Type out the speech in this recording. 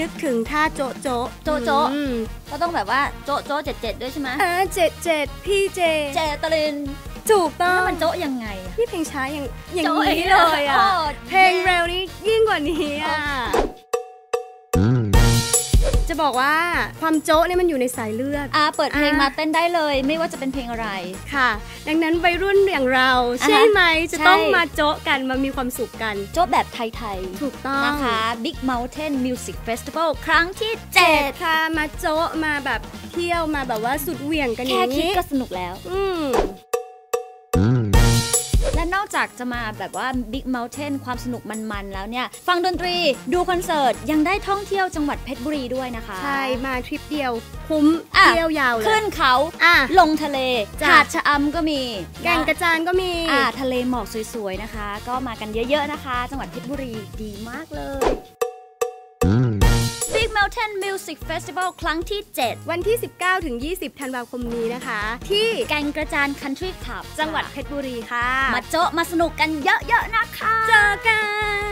นึกถึงท่าโจะโจะโจะโจะอืมก็ต้องแบบว่าโจ๊ะโจ๊ะเจ็ดเจ็ดด้วยใช่ไหมอ่าเจ็ดเจ็ดพี่เจเจตลินถูกต้อแล้วงมันโจ๊ะยังไงอะนี่เพลงช้าอย่างอย่างโจ๊ะนี้เลยอะโเพลงเร็วนี้ยิ่งกว่านี้อะจะ บอกว่าความโจ๊ะเนี่ยมันอยู่ในสายเลือดอ่าเปิดเพลงอ่ามมาเต้นได้เลย ไม่ว่าจะเป็นเพลงอะไรค่ะ ดังนั้นวัยรุ่นอย่างเราอ่าฮะใช่ไหมจะใช่ต้องมาโจ๊ะกันมามีความสุขกัน โจ๊ะแบบไทยถูกต้องๆนะคะ Big Mountain Music Festival ครั้งที่เจ็ดค่ะ มาโจ๊ะมาแบบเที่ยวมาแบบว่าสุดเหวี่ยงกัน7อแค่ย่างคิดนี้ก็สนุกแล้ว อืมและน อกจากจะมาแบบว่า Big Mountain ความสนุกมันๆ แล้วเนี่ย ฟังดนตรีดูคอนเสิร์ต ยังได้ท่องเที่ยวจังหวัดเพชรบุรีด้วยนะคะ ใช่ มาทริปเดียว คุ้มอะเที่ยวยาวเลย ขึ้นเขาอะลงทะเลจ้ะหาดชะอำก็มีแก่งกระจานก็มีอ่าทะเลหมอกสวยๆนะคะ ก็มากันเยอะๆนะคะ จังหวัดเพชรบุรีดีมากเลย Big Mountain Music Festival ครั้งที่ 7 วันที่ 19 ถึง 20 ธันวาคมนี้นะคะ ที่แก่งกระจาน Country Club จังหวัดเพชรบุรีค่ะ มาโจ๊ะมาสนุกกันเยอะๆนะคะ เจอกัน